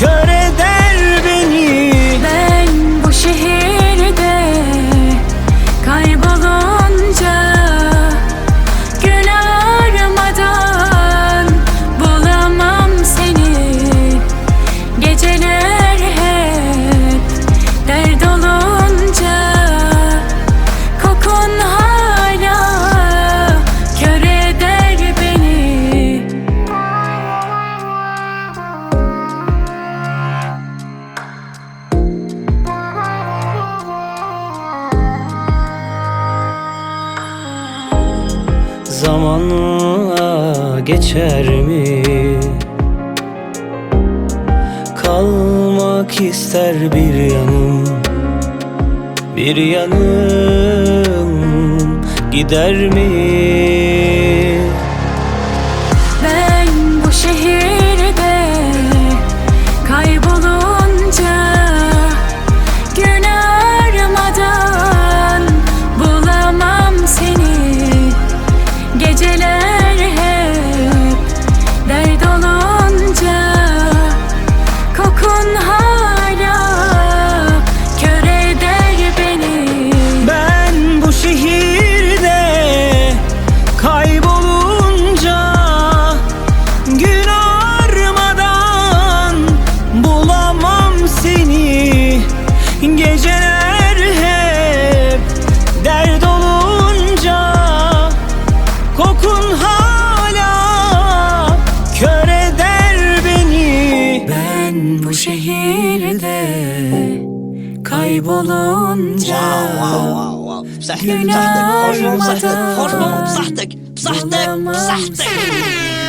그 zamanla geçer mi? Kalmak ister bir yanım Bir yanım gider mi? Ben bu şehir kaybolunca Günah olmadan Bulamam seni